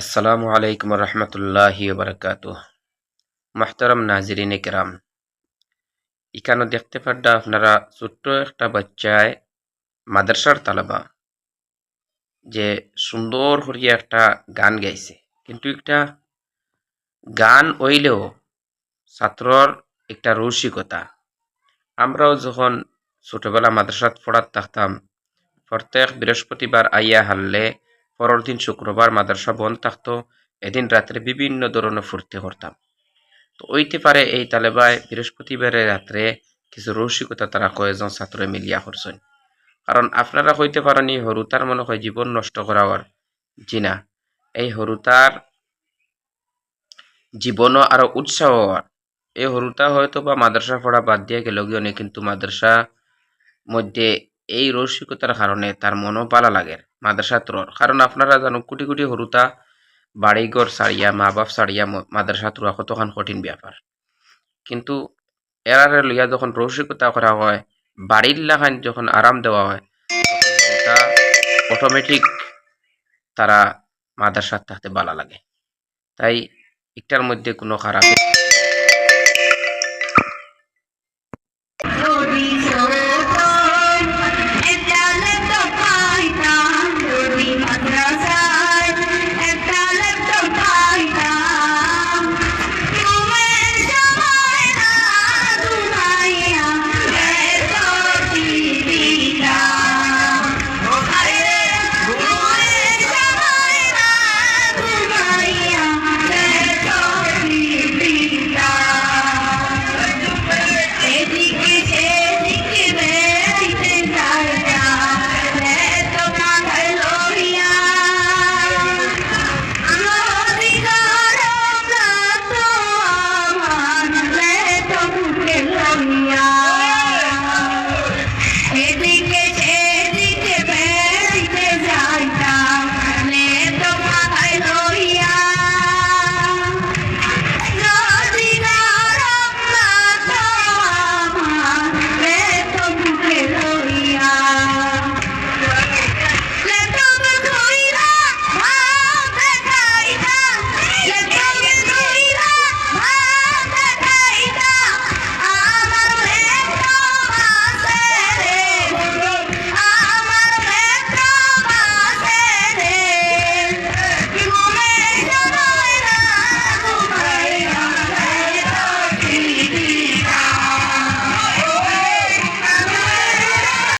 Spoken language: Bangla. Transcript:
আসসালামু আলাইকুম রহমতুল্লাহি বারকাত মাহতারাম নাজরিন কেরাম, এখানে দেখতে পাড্ডা আপনারা ছোট্ট একটা বাচ্চায় মাদ্রাসার তালাবা, যে সুন্দর করিয়া একটা গান গাইছে। কিন্তু একটা গান হইলেও ছাত্রর একটা রসিকতা। আমরাও যখন ছোটবেলা মাদ্রাসাত পড়াত থাকতাম, প্রত্যেক বৃহস্পতিবার আইয়া হারলে পরের দিন শুক্রবার মাদ্রাসা বন্ধ থাকতো। এদিন রাত্রে বিভিন্ন ধরনের ফুর্তি করতাম। তো ওইতে পারে এই তালেবায় বৃহস্পতিবারের রাত্রে কিছু রসিকতা তারা কয়েকজন ছাত্র মিলিয়া করছেন। কারণ আপনারা হইতে পারেনি হরুতার মনে হয় জীবন নষ্ট করা জিনা। এই হরুতার জীবনও আরও উৎসাহ হওয়ার। এই হরুতা হয়তো বা মাদ্রাসা পড়া বাদ দিয়ে গেল গিয়ে কিন্তু মাদ্রাসা মধ্যে এই রসিকতার কারণে তার মনও পালা লাগে। মাদ্রাসা ত্রর কারণ আপনারা জানো, কোটি কোটি হরুতা বাড়িঘর ছাড়িয়া মা বাপ ম- মাদ্রাসা ত্রুয়া কতখান কঠিন ব্যাপার কিন্তু এরারে লইয়া যখন রসিকতা করা হয় বাড়ির লাগান যখন আরাম দেওয়া হয় অটোমেটিক তারা মাদ্রাসার থাকতে ভালো লাগে। তাই একটার মধ্যে কোনো খারাপ